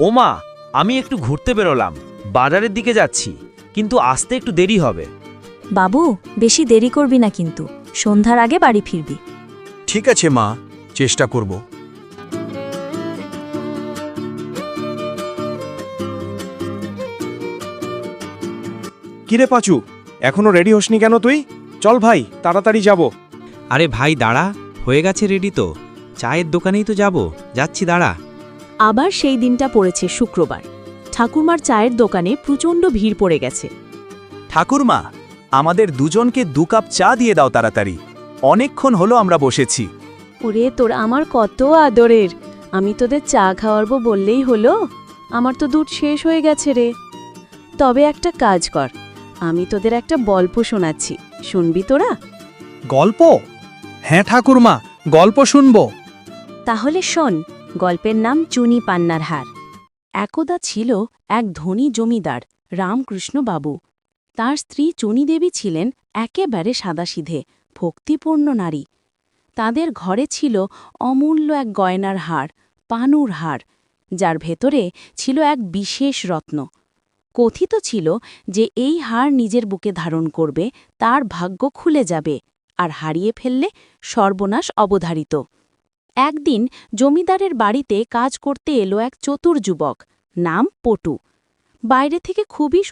ওমা আমি একটু ঘুরতে বেরোলাম। বাজারের দিকে যাচ্ছি কিন্তু আসতে একটু দেরি হবে। বাবু বেশি দেরি করবি না কিন্তু। সন্ধ্যার আগে বাড়ি ফিরবি। ঠিক আছে মা। চেষ্টা করব। কিরে পাচু এখনও রেডি হসনি কেন তুই? চল ভাই তাড়াতাড়ি যাব। আরে ভাই দাঁড়া হয়ে গেছে রেডি তো। চায়ের দোকানেই তো যাব। যাচ্ছি দাঁড়া। আবার সেই দিনটা পড়েছে শুক্রবার। ঠাকুরমার চায়ের দোকানে প্রচণ্ড ভিড় পড়ে গেছে। ঠাকুরমা আমাদের দুজনকে দু কাপ চা দিয়ে দাও তাড়াতাড়ি। অনেকক্ষণ হলো আমরা বসেছি। ওরে তোর আমার কত আদরের। আমি তোদের চা খাওয়াবো বললেই হলো। আমার তো দুধ শেষ হয়ে গেছে রে। তবে একটা কাজ কর। আমি তোদের একটা গল্প শোনাচ্ছি। শুনবি তোরা? গল্প? হ্যাঁ ঠাকুরমা গল্প শুনব। তাহলে শোন গল্পের নাম চুনি পান্নার হার। একদা ছিল এক ধনী জমিদার, রামকৃষ্ণ বাবু। তার স্ত্রী চুনি দেবী ছিলেন একেবারে সাদাসিধে, ভক্তিপূর্ণ নারী। তাদের ঘরে ছিল অমূল্য এক গয়নার হার, পানুর হার, যার ভেতরে ছিল এক বিশেষ রত্ন। কথিত ছিল যে এই হার নিজের বুকে ধারণ করবে, তার ভাগ্য খুলে যাবে, আর হারিয়ে ফেললে সর্বনাশ অবধারিত। একদিন জমিদারের বাড়িতে কাজ করতে এলো এক চতুর যুবক নাম পটু। বাইরে থেকে খুবই